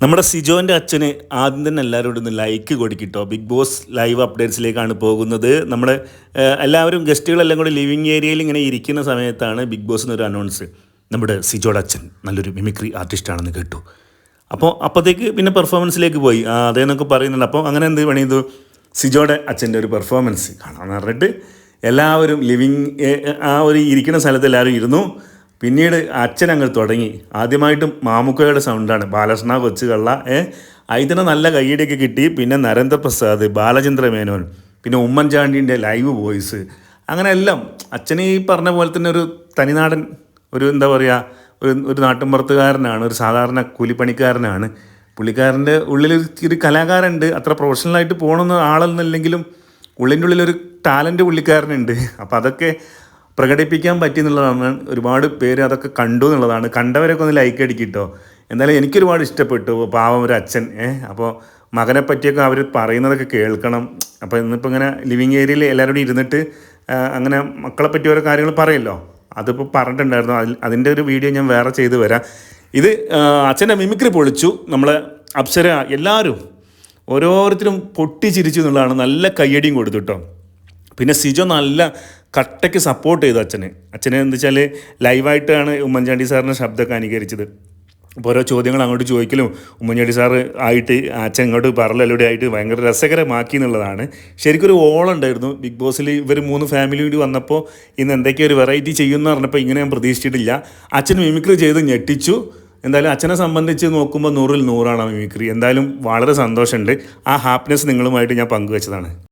നമ്മുടെ സിജോന്റെ അച്ഛന് ആദ്യം തന്നെ എല്ലാവരോടും ഒന്ന് ലൈക്ക് കൊടുക്കിട്ടോ. ബിഗ് ബോസ് ലൈവ് അപ്ഡേറ്റ്സിലേക്കാണ് പോകുന്നത്. നമ്മുടെ ഏഹ്, എല്ലാവരും ഗസ്റ്റുകളെല്ലാം കൂടി ലിവിങ് ഏരിയയിൽ ഇങ്ങനെ ഇരിക്കുന്ന സമയത്താണ് ബിഗ് ബോസ് എന്നൊരു അനൗൺസ് നമ്മുടെ സിജോയുടെ അച്ഛൻ നല്ലൊരു മിമിക്രി ആർട്ടിസ്റ്റാണെന്ന് കേട്ടു. അപ്പോൾ അപ്പോഴത്തേക്ക് പിന്നെ പെർഫോമൻസിലേക്ക് പോയി. അതേന്നൊക്കെ പറയുന്നുണ്ട്. അപ്പോൾ അങ്ങനെ എന്ത് പണിയതു സിജോയുടെ അച്ഛന്റെ ഒരു പെർഫോമൻസ് കാണാമെന്ന് പറഞ്ഞിട്ട് എല്ലാവരും ലിവിങ് ആ ഒരു ഇരിക്കുന്ന സ്ഥലത്ത് എല്ലാവരും ഇരുന്നു. പിന്നീട് അച്ഛൻ അങ്ങ് തുടങ്ങി. ആദ്യമായിട്ടും മാമുക്കയുടെ സൗണ്ടാണ് ബാലകൃഷ്ണ കൊച്ചു കള്ള ഏ? അതിന് നല്ല കൈയടിയൊക്കെ കിട്ടി. പിന്നെ നരേന്ദ്രപ്രസാദ് ബാലചന്ദ്ര മേനോൻ പിന്നെ ഉമ്മൻചാണ്ടിന്റെ ലൈവ് വോയിസ് അങ്ങനെ എല്ലാം. അച്ഛനെ ഈ പറഞ്ഞ പോലെ തന്നെ ഒരു തനിനാടൻ ഒരു എന്താ പറയുക ഒരു ഒരു നാട്ടിൻപുറത്തുകാരനാണ് ഒരു സാധാരണ കൂലിപ്പണിക്കാരനാണ്. പുള്ളിക്കാരന്റെ ഉള്ളിൽ ഒരു കലാകാരുണ്ട് അത്ര പ്രൊഫഷണലായിട്ട് പോകണമെന്ന് ആളെന്നല്ലെങ്കിലും ഉള്ളിന്റെ ഉള്ളിലൊരു ടാലന്റ് പുള്ളിക്കാരനുണ്ട്. അപ്പോൾ അതൊക്കെ പ്രകടിപ്പിക്കാൻ പറ്റി എന്നുള്ളതാണ് ഒരുപാട് പേര് അതൊക്കെ കണ്ടു എന്നുള്ളതാണ്. കണ്ടവരൊക്കെ ഒന്ന് ലൈക്ക് അടിക്കിട്ടോ. എന്തായാലും എനിക്കൊരുപാട് ഇഷ്ടപ്പെട്ടു. പാവം ഒരു അച്ഛൻ. ഏഹ് അപ്പോൾ മകനെ പറ്റിയൊക്കെ അവർ പറയുന്നതൊക്കെ കേൾക്കണം. അപ്പോൾ ഇന്നിപ്പോൾ ഇങ്ങനെ ലിവിങ് ഏരിയയിൽ എല്ലാവരോടും ഇരുന്നിട്ട് അങ്ങനെ മക്കളെ പറ്റി ഓരോ കാര്യങ്ങൾ പറയല്ലോ. അതിപ്പോൾ പറഞ്ഞിട്ടുണ്ടായിരുന്നു. അതിൽ അതിന്റെ ഒരു വീഡിയോ ഞാൻ വേറെ ചെയ്ത് വരാം. ഇത് അച്ഛന്റെ മിമിക്രി പൊളിച്ചു. നമ്മളെ അപ്സര എല്ലാവരും ഓരോരുത്തരും പൊട്ടിച്ചിരിച്ചു എന്നുള്ളതാണ് നല്ല കയ്യടിയും കൊടുത്തു കേട്ടോ. പിന്നെ സിജോ നല്ല കട്ടയ്ക്ക് സപ്പോർട്ട് ചെയ്തു അച്ഛന്. അച്ഛനെ എന്ന് വെച്ചാൽ ലൈവായിട്ടാണ് ഉമ്മൻചാണ്ടി സാറിന്റെ ശബ്ദമൊക്കെ അനുകരിച്ചത്. അപ്പോൾ ഓരോ ചോദ്യങ്ങൾ അങ്ങോട്ട് ചോദിക്കലും ഉമ്മൻചാണ്ടി സാറ് ആയിട്ട് അച്ഛൻ ഇങ്ങോട്ട് പറലലൂടെ ആയിട്ട് ഭയങ്കര രസകരമാക്കി എന്നുള്ളതാണ്. ശരിക്കും ഒരു ഓളുണ്ടായിരുന്നു ബിഗ് ബോസിൽ ഇവർ മൂന്ന് ഫാമിലി കൂടി വന്നപ്പോൾ ഇന്ന് എന്തൊക്കെയോ ഒരു വെറൈറ്റി ചെയ്യുമെന്ന് പറഞ്ഞപ്പോൾ ഇങ്ങനെ ഞാൻ പ്രതീക്ഷിച്ചിട്ടില്ല. അച്ഛൻ മിമിക്രി ചെയ്ത് ഞെട്ടിച്ചു. എന്തായാലും അച്ഛനെ സംബന്ധിച്ച് നോക്കുമ്പോൾ നൂറിൽ നൂറാണ് മിമിക്രി എന്തായാലും വളരെ സന്തോഷമുണ്ട്. ആ ഹാപ്പിനെസ് നിങ്ങളുമായിട്ട് ഞാൻ പങ്കുവച്ചതാണ്.